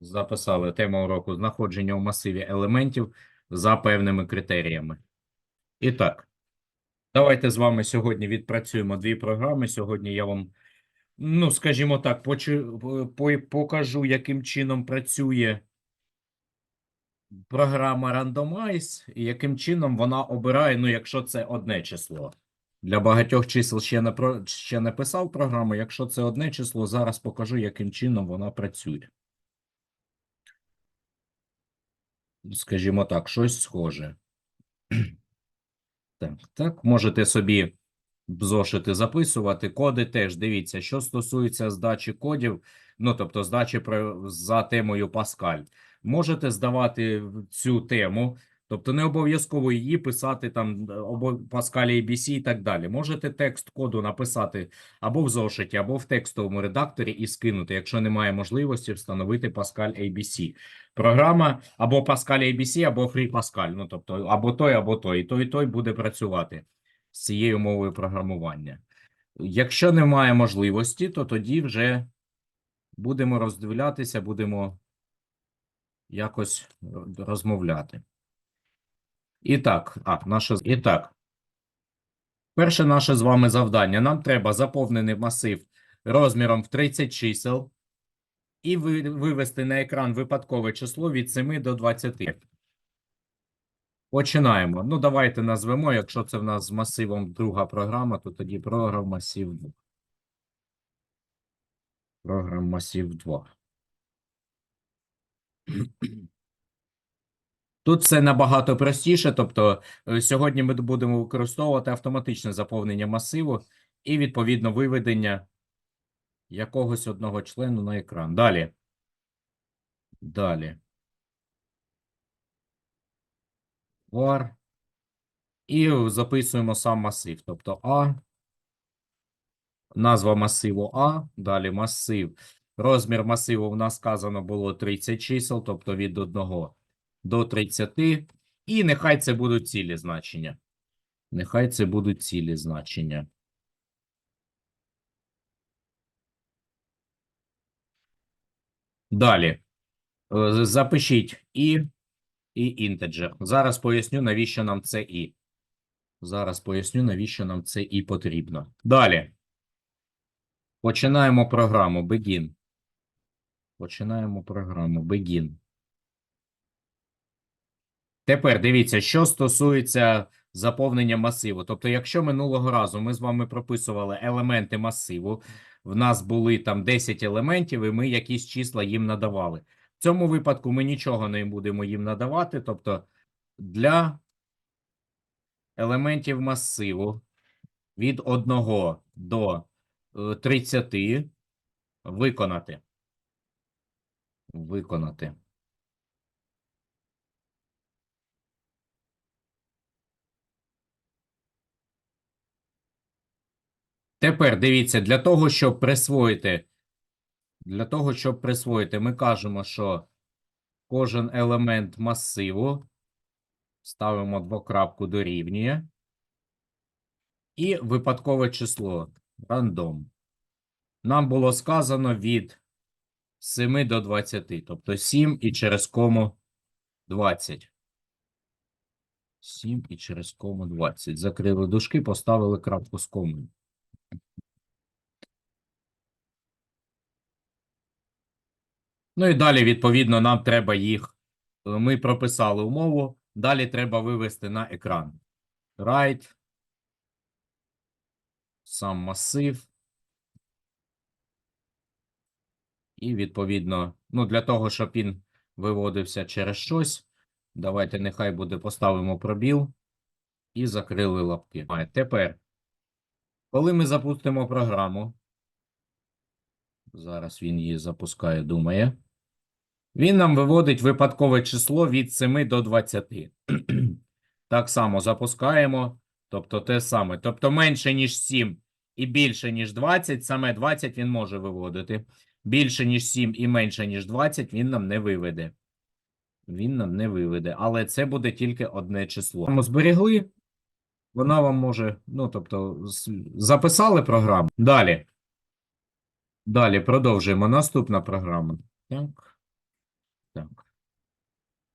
Записали тему уроку знаходження в масиві елементів за певними критеріями. І так, давайте з вами сьогодні відпрацюємо дві програми. Сьогодні я вам, ну, скажімо так, покажу, яким чином працює програма Randomize і яким чином вона обирає, ну, якщо це одне число. Для багатьох чисел ще не, про, ще не писав програму. Якщо це одне число, зараз покажу, яким чином вона працює. Скажімо так, щось схоже. Так, так, можете собі зошити записувати. Коди теж дивіться, що стосується здачі кодів, ну тобто здачі про- за темою Паскаль. Можете здавати цю тему, тобто не обов'язково її писати там або Паскаль ABC і так далі. Можете текст коду написати або в зошиті, або в текстовому редакторі і скинути, якщо немає можливості встановити Pascal ABC. Програма або Pascal ABC, або Free Pascal. Ну, тобто, або той, або той. І той, і той буде працювати з цією мовою програмування. Якщо немає можливості, то тоді вже будемо роздивлятися, будемо якось е, розмовляти. І так, а, наше, і так. Перше наше з вами завдання. Нам треба заповнений масив розміром в 30 чисел і ви- вивести на екран випадкове число від 7 до 20. Починаємо. Ну, давайте назвемо, якщо це в нас з масивом друга програма, то тоді програм масив 2. Програм масив 2. Тут все набагато простіше, тобто е, сьогодні ми будемо використовувати автоматичне заповнення масиву і відповідно виведення якогось одного члену на екран. Далі. Далі. var. І записуємо сам масив. Тобто А. Назва масиву А. Далі масив. Розмір масиву в нас сказано було 30 чисел, тобто від 1 до 30. І нехай це будуть цілі значення. Нехай це будуть цілі значення. Далі. Е, Запишіть і і інтеджер. Зараз поясню, навіщо нам це і. Зараз поясню, навіщо нам це і потрібно. Далі. Починаємо програму. Begin. Починаємо програму. Begin. Тепер дивіться, що стосується заповнення масиву. Тобто, якщо минулого разу ми з вами прописували елементи масиву, в нас були там 10 елементів, і ми якісь числа їм надавали. В цьому випадку ми нічого не будемо їм надавати. Тобто, для елементів масиву від 1 до е, 30 виконати. Виконати. Тепер дивіться, для того, щоб присвоїти, для того, щоб присвоїти, ми кажемо, що кожен елемент масиву ставимо двокрапку дорівнює і випадкове число рандом. Нам було сказано від 7 до 20, тобто 7 і через кому 20. 7 і через кому 20. Закрили дужки, поставили крапку з комою. Ну і далі, відповідно, нам треба їх. е, Ми прописали умову. Далі треба вивести на екран. Write. Сам масив. І відповідно, ну, для того, щоб він виводився через щось, давайте нехай буде поставимо пробіл і закрили лапки. А Тепер, коли ми запустимо програму, зараз він її запускає, думає. Він нам виводить випадкове число від 7 до 20. Так само запускаємо, тобто те саме. Тобто менше, ніж 7 і більше, ніж 20, саме 20 він може виводити. Більше, ніж 7 і менше, ніж 20 він нам не виведе. Він нам не виведе, але це буде тільки одне число. Ми зберегли, вона вам може, ну, тобто, записали програму. Далі. Далі продовжуємо. Наступна програма. Так. Так.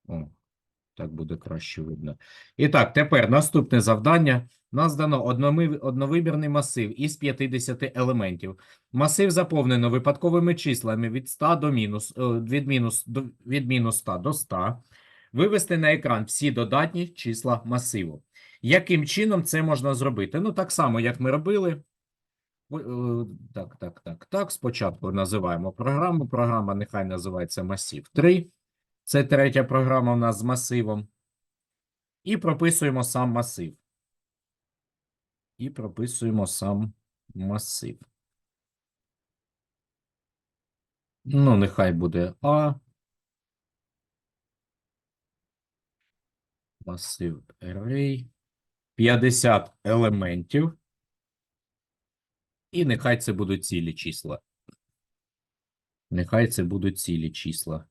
О, так буде краще видно. І так, тепер наступне завдання. Нас дано одновимірний масив із 50 елементів. Масив заповнено випадковими числами від 100 до мінус, е, від мінус, від мінус 100 до 100. Вивести на екран всі додатні числа масиву. Яким чином це можна зробити? Ну, так само, як ми робили. Е, Так, так, так, так. Спочатку називаємо програму. Програма нехай називається масив 3. Це третя програма у нас з масивом. І прописуємо сам масив. І прописуємо сам масив. Ну, нехай буде А. Масив array. 50 елементів. І нехай це будуть цілі числа. Нехай це будуть цілі числа.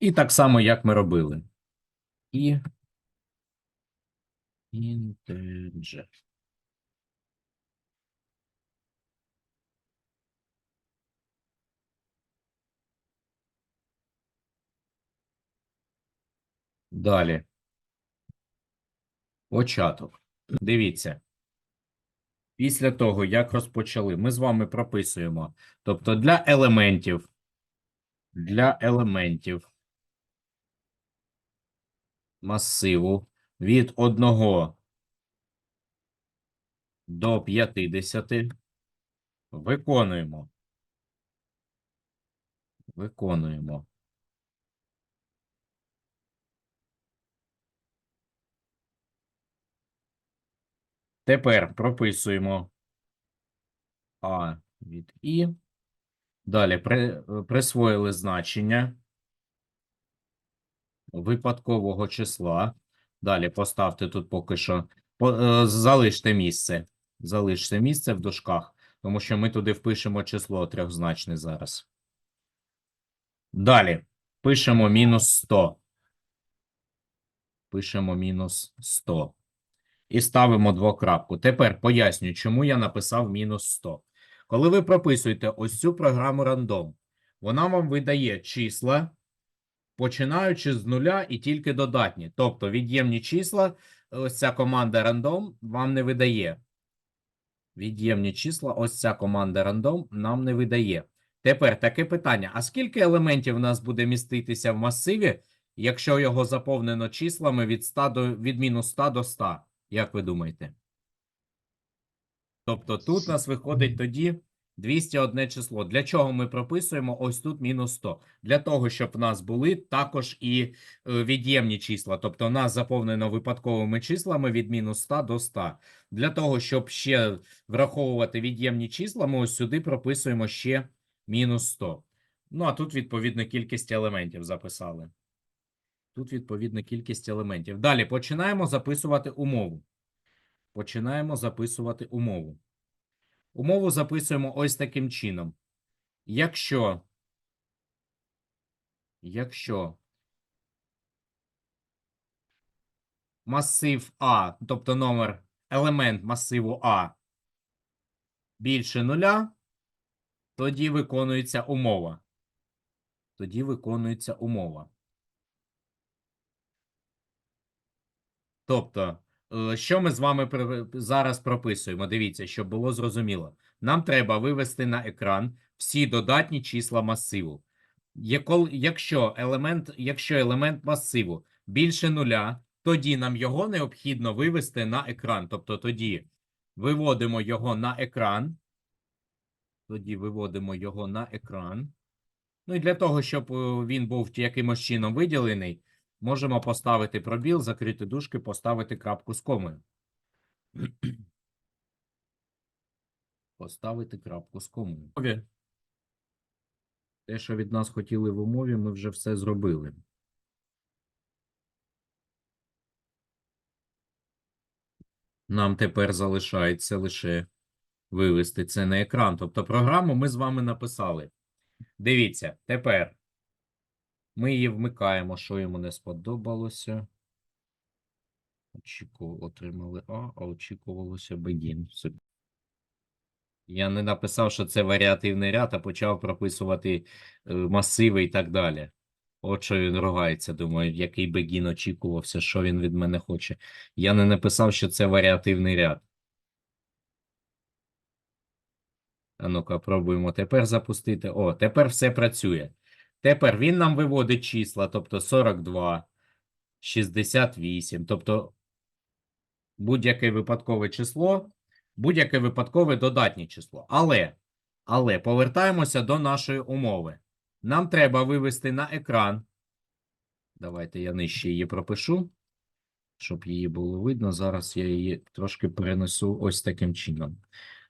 І так само, як ми робили. І integer. Далі. Початок. Дивіться. Після того, як розпочали, ми з вами прописуємо. Тобто для елементів. Для елементів масиву від 1 до 50 виконуємо. Виконуємо. Тепер прописуємо А від І. Далі при, присвоїли значення випадкового числа. Далі поставте тут поки що, по, е, залиште місце. Залиште місце в дужках, тому що ми туди впишемо число трьохзначне зараз. Далі пишемо мінус 100. Пишемо мінус 100. І ставимо двокрапку. Тепер поясню, чому я написав мінус 100. Коли ви прописуєте ось цю програму рандом, вона вам видає числа, починаючи з нуля і тільки додатні. Тобто від'ємні числа, ось ця команда рандом вам не видає. Від'ємні числа, ось ця команда рандом нам не видає. Тепер таке питання: а скільки елементів у нас буде міститися в масиві, якщо його заповнено числами від 100 до від мінус 100 до 100? Як ви думаєте? Тобто тут у нас виходить тоді 201 число. Для чого ми прописуємо ось тут мінус 100? Для того, щоб в нас були також і е, від'ємні числа. Тобто, у нас заповнено випадковими числами від мінус 100 до 100. Для того, щоб ще враховувати від'ємні числа, ми ось сюди прописуємо ще мінус 100. Ну, а тут, відповідно, кількість елементів записали. Тут, відповідно, кількість елементів. Далі починаємо записувати умову. Починаємо записувати умову. Умову записуємо ось таким чином. Якщо, якщо масив А, тобто номер, елемент масиву А більше нуля, тоді виконується умова. Тоді виконується умова. Тобто, е, що ми з вами зараз прописуємо? Дивіться, щоб було зрозуміло. Нам треба вивести на екран всі додатні числа масиву. Якщо елемент, якщо елемент масиву більше нуля, тоді нам його необхідно вивести на екран. Тобто тоді виводимо його на екран. Тоді виводимо його на екран. Ну і для того, щоб е, він був якимось чином виділений, можемо поставити пробіл, закрити дужки, поставити крапку з комою. Поставити крапку з комою. Умові. Те, що від нас хотіли в умові, ми вже все зробили. Нам тепер залишається лише вивести це на екран. Тобто програму ми з вами написали. Дивіться, тепер ми її вмикаємо, що йому не сподобалося. Очікували, отримали А, а очікувалося begin. Я не написав, що це варіативний ряд, а почав прописувати е, масиви і так далі. От що він ругається, думаю, який бегін очікувався, що він від мене хоче. Я не написав, що це варіативний ряд. А ну-ка, пробуємо тепер запустити. О, тепер все працює. Тепер він нам виводить числа, тобто 42, 68, тобто будь-яке випадкове число, будь-яке випадкове додатнє число. Але, але повертаємося до нашої умови. Нам треба вивести на екран. Давайте я нижче її пропишу, щоб її було видно. Зараз я її трошки перенесу ось таким чином.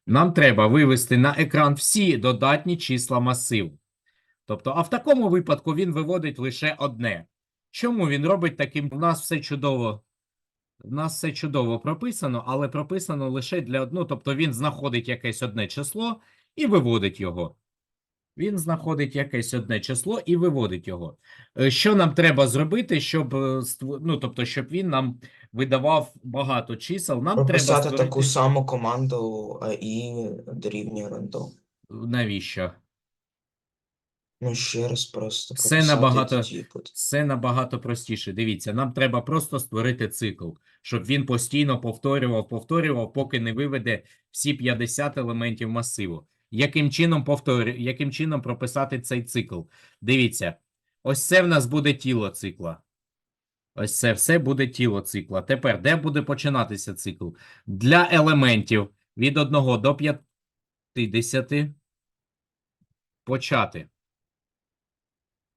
Нам треба вивести на екран всі додатні числа масиву. Тобто, а в такому випадку він виводить лише одне. Чому він робить таким? У нас все чудово. У нас все чудово прописано, але прописано лише для одного. Тобто він знаходить якесь одне число і виводить його. Він знаходить якесь одне число і виводить його. Е, Що нам треба зробити, щоб е, ну, тобто, щоб він нам видавав багато чисел? Нам треба Прописати створити... таку саму команду е, і дорівнює рандом. Навіщо? Ну, ще раз просто Це прописати набагато- типи. Це набагато простіше. Дивіться, нам треба просто створити цикл, щоб він постійно повторював, повторював, поки не виведе всі 50 елементів масиву. Яким чином повторю, яким чином прописати цей цикл? Дивіться, ось це в нас буде тіло цикла. Ось це все буде тіло цикла. Тепер, де буде починатися цикл? Для елементів від 1 до 50 почати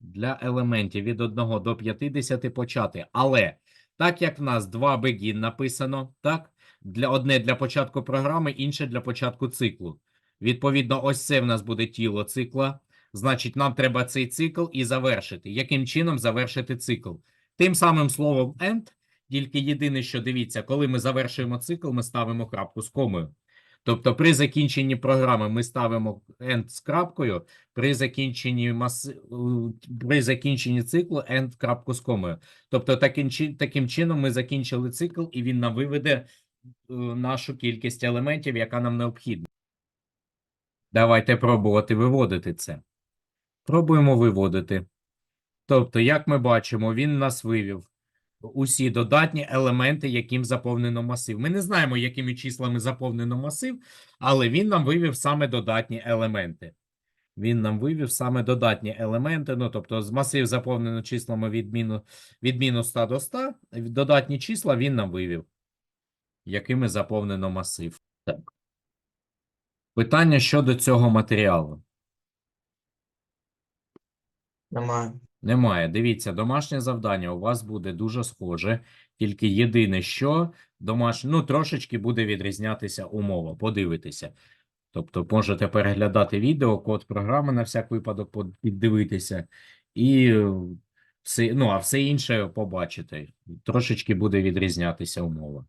для елементів від 1 до 50 почати. Але так як в нас два begin написано, так? Для одне для початку програми, інше для початку циклу. Відповідно, ось це в нас буде тіло цикла. Значить, нам треба цей цикл і завершити. Яким чином завершити цикл? Тим самим словом end, тільки єдине, що дивіться, коли ми завершуємо цикл, ми ставимо крапку з комою. Тобто при закінченні програми ми ставимо end з крапкою, при закінченні маси... е, при закінченні циклу end крапку з комою. Тобто таким, таким чином ми закінчили цикл, і він нам виведе е, нашу кількість елементів, яка нам необхідна. Давайте пробувати виводити це. Пробуємо виводити. Тобто, як ми бачимо, він нас вивів усі додатні елементи, яким заповнено масив. Ми не знаємо, якими числами заповнено масив, але він нам вивів саме додатні елементи. Він нам вивів саме додатні елементи. Ну, тобто, з масив заповнено числами від, міну, від мінус 100 до 100, додатні числа він нам вивів, якими заповнено масив. Так. Питання щодо цього матеріалу. Немає. Немає. Дивіться, домашнє завдання у вас буде дуже схоже, тільки єдине, що домашнє, ну, трошечки буде відрізнятися умова, подивитися. Тобто можете переглядати відео, код програми на всяк випадок піддивитися, і е, все, ну, а все інше побачите. Трошечки буде відрізнятися умова.